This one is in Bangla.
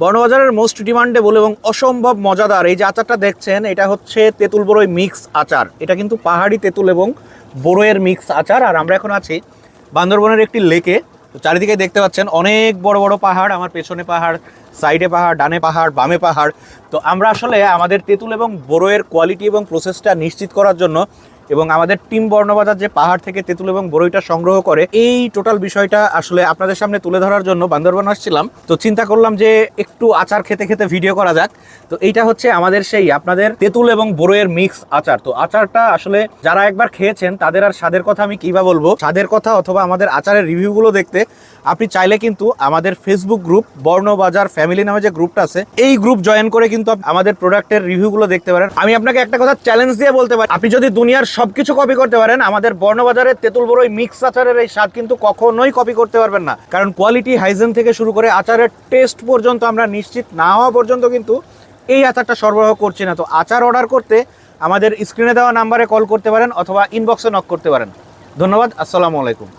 বর্ণবাজারের মোস্ট ডিমান্ডেবল এবং অসম্ভব মজাদার এই যে আচারটা দেখছেন, এটা হচ্ছে তেঁতুল বড়ই মিক্স আচার। এটা কিন্তু পাহাড়ি তেঁতুল এবং বড়ইয়ের মিক্স আচার। আর আমরা এখন আছি বান্দরবনের একটি লেকে তো চারিদিকে দেখতে পাচ্ছেন অনেক বড় বড় পাহাড়, আমার পেছনে পাহাড় সাইডে পাহাড়, ডানে পাহাড়, বামে পাহাড়। তো আমরা আসলে আমাদের তেঁতুল এবং বড়ইয়ের কোয়ালিটি এবং প্রসেসটা নিশ্চিত করার জন্য এবং আমাদের টিম বর্ণবাজার যে পাহাড় থেকে তেঁতুল এবং বড়ইটা সংগ্রহ করে, এই টোটাল বিষয়টা আসলে আপনাদের সামনে তুলে ধরার জন্য বান্দরবান আসছিলাম। তো চিন্তা করলাম যে একটু আচার খেতে খেতে ভিডিও করা যাক। তো এইটা হচ্ছে আমাদের সেই আপনাদের তেঁতুল এবং বড়ইয়ের মিক্স আচার। তো আচারটা আসলে যারা একবার খেয়েছেন, তাদের আর স্বাদের কথা আমি কিবা বলব? স্বাদের কথা অথবা আমাদের আচারের রিভিউগুলো দেখতে আপনি চাইলে কিন্তু আমাদের ফেসবুক গ্রুপ বর্ণবাজার ফ্যামিলি নামে যে গ্রুপটা আছে, এই গ্রুপ জয়েন করে কিন্তু আমাদের প্রোডাক্টের রিভিউগুলো দেখতে পারেন। আমি আপনাকে একটা কথা চ্যালেঞ্জ দিয়ে বলতে পারি। আপনি যদি দুনিয়ার সবকিছু কপি করতে পারেন, আমাদের বর্ণবাজারের তেঁতুল বড়ই মিক্স আচারের এই স্বাদ কিন্তু কখনোই কপি করতে পারবেন না। কারণ কোয়ালিটি হাইজেন থেকে শুরু করে আচারের টেস্ট পর্যন্ত আমরা নিশ্চিত না হওয়া পর্যন্ত কিন্তু এই আচারটা সরবরাহ করছি না। তো আচার অর্ডার করতে আমাদের স্ক্রিনে দেওয়া নাম্বারে কল করতে পারেন অথবা ইনবক্সে নক করতে পারেন। ধন্যবাদ, আসসালামু আলাইকুম।